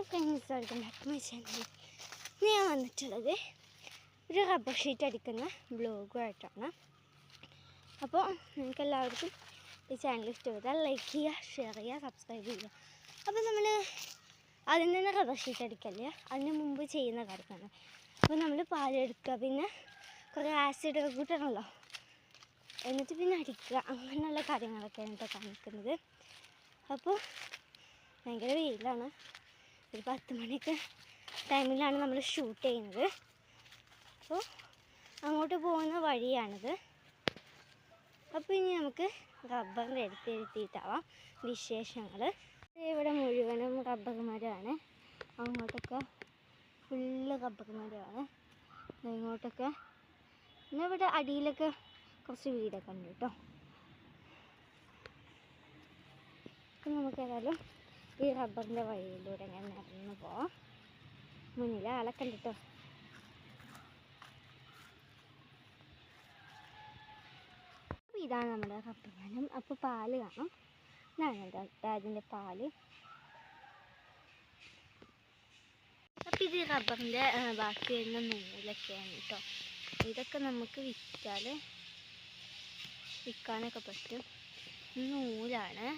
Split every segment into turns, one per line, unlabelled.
Hello friends welcome back my channel ഞാൻ വന്നിട്ടുള്ളത് ഒരു റബ്ബർ ഷീറ്റ് അടിക്കുന്ന ബ്ലോഗുമായിട്ടാണ് അപ്പോൾ നിങ്ങൾക്ക് എല്ലാവർക്കും ഈ ചാനൽ ഇഷ്ടപ്പെട്ടാൽ ലൈക്ക് ചെയ്യുക ഷെയർ ചെയ്യുക സബ്സ്ക്രൈബ് ചെയ്യുക. അപ്പോൾ നമ്മൾ ആദ്യം തന്നെ റബ്ബർ ഷീറ്റ് അടിക്കല്ലേ? അതിന് മുമ്പ് ചെയ്യുന്ന കാര്യമാണ്. അപ്പോൾ നമ്മൾ പാലെടുക്കുക പിന്നെ കുറേ ആസിഡൊക്കെ കൂട്ടണമല്ലോ. എന്നിട്ട് പിന്നെ അടിക്കുക. അങ്ങനെയുള്ള കാര്യങ്ങളൊക്കെയാണ് കേട്ടോ കാണിക്കുന്നത്. അപ്പോൾ ഭയങ്കര വെയിലാണ്. ഒരു പത്ത് മണിയൊക്കെ ടൈമിലാണ് നമ്മൾ ഷൂട്ട് ചെയ്യുന്നത്. അപ്പോൾ അങ്ങോട്ട് പോകുന്ന വഴിയാണിത്. അപ്പോൾ ഇനി നമുക്ക് റബ്ബർ അടുത്ത് എഴുത്തിയിട്ടാവാം വിശേഷങ്ങൾ ഇവിടെ മുഴുവനും റബ്ബർ മരമാണ് അങ്ങോട്ടൊക്കെ ഫുള്ള് റബ്ബർ മരമാണ് ഇങ്ങോട്ടൊക്കെ പിന്നെ ഇവിടെ അടിയിലൊക്കെ കുറച്ച് വീടൊക്കെ ഉണ്ട് കേട്ടോ. നമുക്ക് ഏതായാലും ഈ റബ്ബറിന്റെ വഴിയിലൂടെ ഞാൻ നടന്നു പോവാം മുന്നിൽ ആളെ കണ്ടിട്ടോ? അപ്പോൾ ഇതാണ് നമ്മുടെ റബ്ബർ വനം അപ്പോൾ പാൽ കാണും. ഇതാണ് അതിന്റെ പാൽ. അപ്പോൾ ഇത് റബ്ബറിന്റെ ബാക്കി വരുന്ന നൂലൊക്കെയാണ് കേട്ടോ. ഇതൊക്കെ നമുക്ക് വിറ്റാൽ വിൽക്കാനൊക്കെ പറ്റും. നൂലാണ്.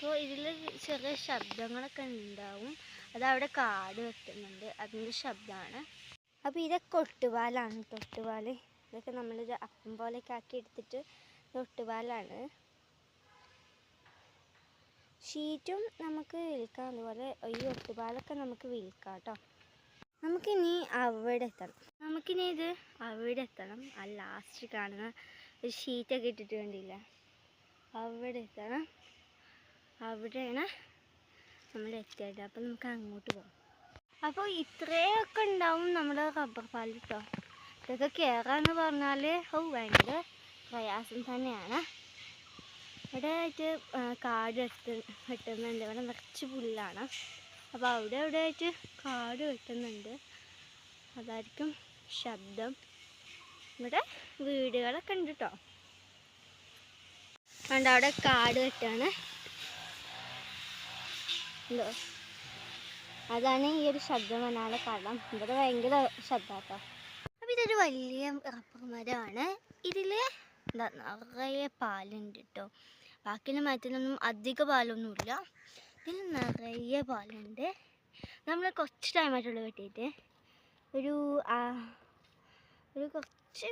അപ്പോൾ ഇതിൽ ചെറിയ ശബ്ദങ്ങളൊക്കെ ഉണ്ടാവും. അവിടെ കാട് വെട്ടുന്നുണ്ട്. അതിന്റെ ശബ്ദമാണ്. അപ്പോൾ ഇതൊക്കെ ഒട്ടുപാലാണ് തൊട്ടുപാൽ ഇതൊക്കെ നമ്മളൊരു അപ്പം പോലെയൊക്കെ ആക്കി എടുത്തിട്ട് തൊട്ടുപാലാണ് ഷീറ്റും നമുക്ക് വിൽക്കാം. അതുപോലെ ഈ ഒട്ടുപാലൊക്കെ നമുക്ക് വിൽക്കാം കേട്ടോ. നമുക്കിനി അവിടെ എത്തണം. നമുക്കിനി ഇത് അവിടെ എത്തണം. ആ ലാസ്റ്റ് കാണുന്ന ഒരു ഷീറ്റൊക്കെ ഇട്ടിട്ട് വേണ്ടിയില്ല അവിടെ എത്തണം. അവിടെയാണ് നമ്മൾ എത്തിയത്. അപ്പോൾ നമുക്ക് അങ്ങോട്ട് പോകാം. അപ്പോൾ ഇത്രയൊക്കെ ഉണ്ടാവും നമ്മുടെ റബ്ബർ പാൽ കേട്ടോ ഇതൊക്കെ കയറാന്ന് പറഞ്ഞാൽ ഓ ഭയങ്കര പ്രയാസം തന്നെയാണ്. ഇവിടെ ആയിട്ട് കാട് വെട്ട് വെട്ടുന്നുണ്ട്. ഇവിടെ നിറച്ച് പുല്ലാണ്. അപ്പോൾ അവിടെ അവിടെ ആയിട്ട് കാട് വെട്ടുന്നുണ്ട്. അതായിരിക്കും ശബ്ദം. ഇവിടെ വീടുകളൊക്കെ ഉണ്ട് കേട്ടോ അവിടെ കാട് വെട്ടാണ്. എന്തോ അതാണ് ഈ ഒരു ശബ്ദം എന്നാണ് കാരണം ഇവിടെ ഭയങ്കര ശബ്ദാട്ടോ. അപ്പം ഇതൊരു വലിയ റബ്ബർ മരമാണ്. ഇതിൽ എന്താ നിറയെ പാലുണ്ട് കേട്ടോ ബാക്കിയുള്ള മരത്തിലൊന്നും അധിക പാലൊന്നുമില്ല. ഇതിൽ നിറയെ പാലുണ്ട്. നമ്മൾ കുറച്ച് ടൈമായിട്ടുള്ള വെട്ടിയിട്ട്. ഒരു ഒരു കുറച്ച്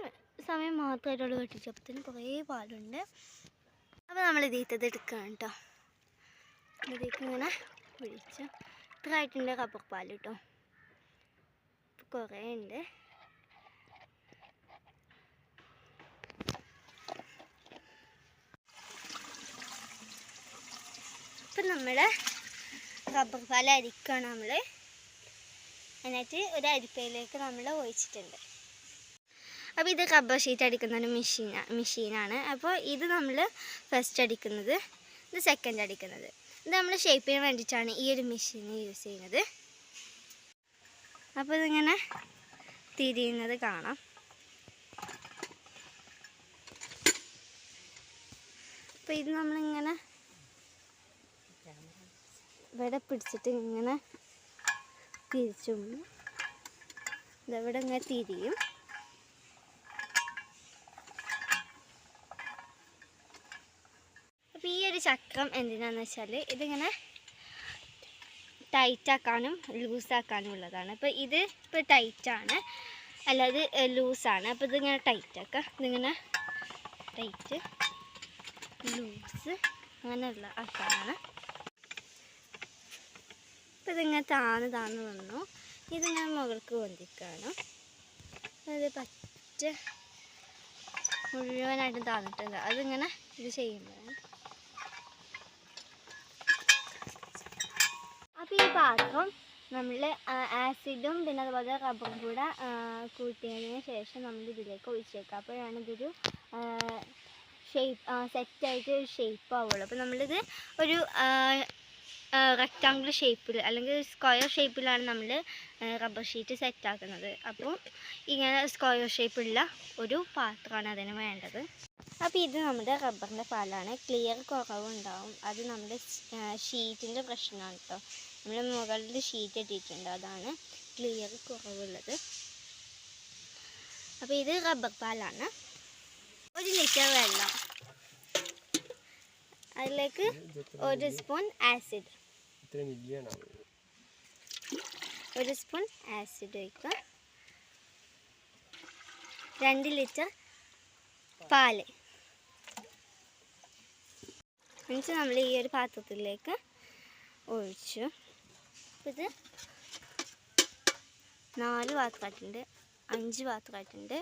സമയം മാത്രമായിട്ടുള്ളൂ വെട്ടിച്ചു അപ്പത്തിന് കുറേ പാലുണ്ട്. അപ്പോൾ നമ്മൾ ഇതീത്തത് എടുക്കുകയാണ് കേട്ടോ ഇതിലേക്ക് ഇങ്ങനെ ഒഴിച്ച് ഇത്ര ആയിട്ടുണ്ട് റബ്ബർ പാൽ കേട്ടോ കുറേ ഉണ്ട് ഇപ്പം നമ്മൾ റബ്ബർ പാൽ അരിക്കുകയാണ് നമ്മൾ എന്നിട്ട് ഒരു അരിപ്പയിലേക്ക് നമ്മൾ ഒഴിച്ചിട്ടുണ്ട്. അപ്പോൾ ഇത് റബ്ബർ ഷീറ്റ് അടിക്കുന്ന ഒരു മെഷീൻ മെഷീനാണ് അപ്പോൾ ഇത് നമ്മൾ ഫസ്റ്റ് അടിക്കുന്നത് ഇത് സെക്കൻഡ് അടിക്കുന്നത്. ഇത് നമ്മൾ ഷേപ്പ് ചെയ്യാൻ വേണ്ടിയിട്ടാണ് ഈ ഒരു മെഷീൻ യൂസ് ചെയ്യുന്നത്. അപ്പോൾ ഇതിങ്ങനെ തിരിയുന്നത് കാണാം. അപ്പോൾ ഇത് നമ്മളിങ്ങനെ ഇവിടെ പിടിച്ചിട്ട് ഇങ്ങനെ തിരിച്ചും ഇതവിടെ ഇങ്ങനെ തിരിയും അപ്പോൾ ഈ ഒരു ചക്രം എന്തിനാന്ന് വെച്ചാൽ ഇതിങ്ങനെ ടൈറ്റ് ആക്കാനും ലൂസ് ആക്കാനും ഉള്ളതാണ്. അപ്പോൾ ഇത് ഇപ്പോൾ ടൈറ്റാണ് അല്ലാതെ ലൂസാണ് അപ്പോൾ ഇതിങ്ങനെ ടൈറ്റ് ആക്കുക ഇതിങ്ങനെ ടൈറ്റ് ലൂസ് അങ്ങനെയുള്ള ആക്കാനാണ്. അപ്പോൾ ഇതിങ്ങനെ താന്ന് താന്ന് വന്നു. ഇതിങ്ങനെ മുകൾക്ക് പൊന്തിക്കാണ്. അത് പറ്റ മുഴുവനായിട്ടും താന്നിട്ടുണ്ട്. അതിങ്ങനെ ഇത് ചെയ്യുമ്പോഴാണ് അപ്പോൾ ഈ പാത്രം നമ്മൾ ആസിഡും പിന്നെ അതുപോലെ റബ്ബറും കൂടെ കൂട്ടിയതിന് ശേഷം നമ്മൾ ഇതിലേക്ക് ഒഴിച്ചേക്കാം. അപ്പോഴാണ് ഇതൊരു ഷേപ്പ് സെറ്റായിട്ട് ഒരു ഷേപ്പ് ആവുള്ളൂ. അപ്പോൾ നമ്മളിത് ഒരു റെക്റ്റാങ്കിൾ ഷേപ്പിൽ അല്ലെങ്കിൽ സ്ക്വയർ ഷേപ്പിലാണ് നമ്മൾ റബ്ബർ ഷീറ്റ് സെറ്റാക്കുന്നത് അപ്പോൾ ഇങ്ങനെ സ്ക്വയർ ഷേപ്പുള്ള ഒരു പാത്രമാണ് അതിന് വേണ്ടത്. അപ്പോൾ ഇത് നമ്മുടെ റബ്ബറിന്റെ പാലാണ്. ക്ലിയർ കുറവുണ്ടാവും. അത് നമ്മുടെ ഷീറ്റിന്റെ പ്രശ്നമാണ് കേട്ടോ നമ്മൾ മുകളിൽ ഷീറ്റ് ഇട്ടിട്ടുണ്ട്. അതാണ് ക്ലിയർ കുറവുള്ളത്. അപ്പോൾ ഇത് റബ്ബർ പാലാണ്. ഒരു ലിറ്റർ വെള്ളം. അതിലേക്ക് ഒരു സ്പൂൺ ആസിഡ് ഒരു സ്പൂൺ ആസിഡ് ഒഴിക്കുക. രണ്ട് ലിറ്റർ പാൽ. എന്നിട്ട് നമ്മൾ ഈ ഒരു പാത്രത്തിലേക്ക് ഒഴിച്ചു. ഇത് നാല് പാത്രമായിട്ടുണ്ട് അഞ്ച് പാത്രമായിട്ടുണ്ട്.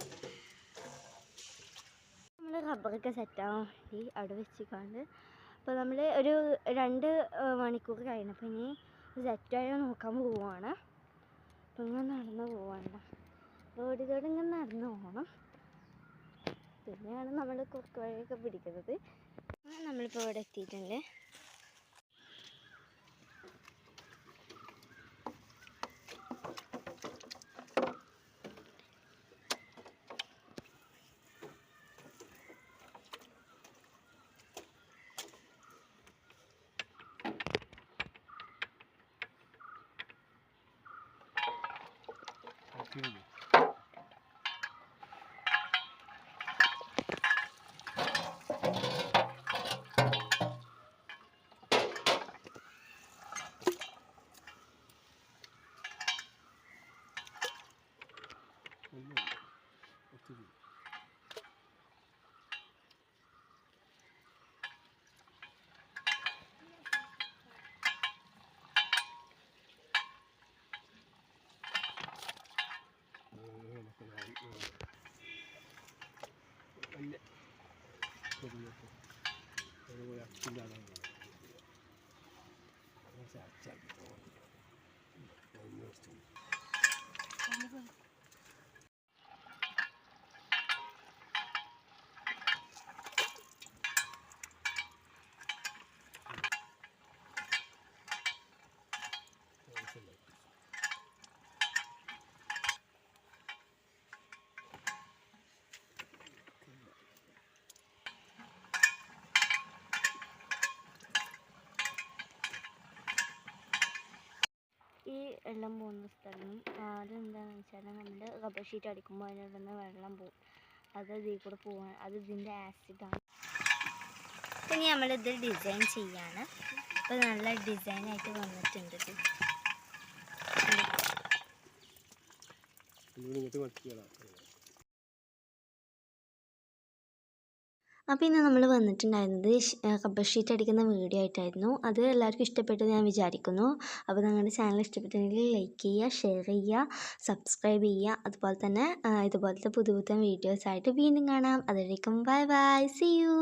നമ്മൾ റബ്ബറൊക്കെ സെറ്റാവും വേണ്ടി അവിടെ വെച്ചിക്കാണ്ട് അപ്പോൾ നമ്മൾ ഒരു രണ്ട് മണിക്കൂർ കഴിഞ്ഞപ്പോൾ ഇനി സെറ്റായോ നോക്കാൻ പോവുകയാണ് അപ്പോൾ ഇങ്ങനെ നടന്ന് പോവാണ്. റോഡിലൂടെ ഇങ്ങനെ നടന്ന് പോകണം പിന്നെയാണ് നമ്മൾ കുറുക്ക് വഴിയൊക്കെ പിടിക്കുന്നത്. നമ്മളിപ്പോൾ ഇവിടെ എത്തിയിട്ടുണ്ട്. 遊
ぶよと俺もやってみらないんだけどなぜあっちゃうけど。
വെള്ളം പോകുന്ന സ്ഥലം. അതെന്താണെന്ന് വെച്ചാൽ നമ്മൾ റബ്ബർ ഷീറ്റ് അടിക്കുമ്പോൾ അതിന്റെ നിന്ന് വെള്ളം പോകും. അത് ഇതിൽ കൂടെ പോകാൻ അത് ഇതിന്റെ ആസിഡാണ് ഇനി നമ്മളിത് ഡിസൈൻ ചെയ്യാണ്. ഇപ്പൊ നല്ല ഡിസൈനായിട്ട് വന്നിട്ടുണ്ട് ഇത്. അപ്പോൾ ഇന്ന് നമ്മൾ വന്നിട്ടുണ്ടായിരുന്നത് കബർ ഷീറ്റ് അടിക്കുന്ന വീഡിയോ ആയിട്ടായിരുന്നു. അത് എല്ലാവർക്കും ഇഷ്ടപ്പെട്ടു ഞാൻ വിചാരിക്കുന്നു. അപ്പോൾ നിങ്ങളുടെ ചാനൽ ഇഷ്ടപ്പെട്ടെങ്കിൽ ലൈക്ക് ചെയ്യുക ഷെയർ ചെയ്യുക സബ്സ്ക്രൈബ് ചെയ്യുക. അതുപോലെ തന്നെ ഇതുപോലത്തെ പുതു പുത്തൻ വീഡിയോസ് ആയിട്ട് വീണ്ടും കാണാം. അതുവരേക്കും ബൈ ബൈ സി യു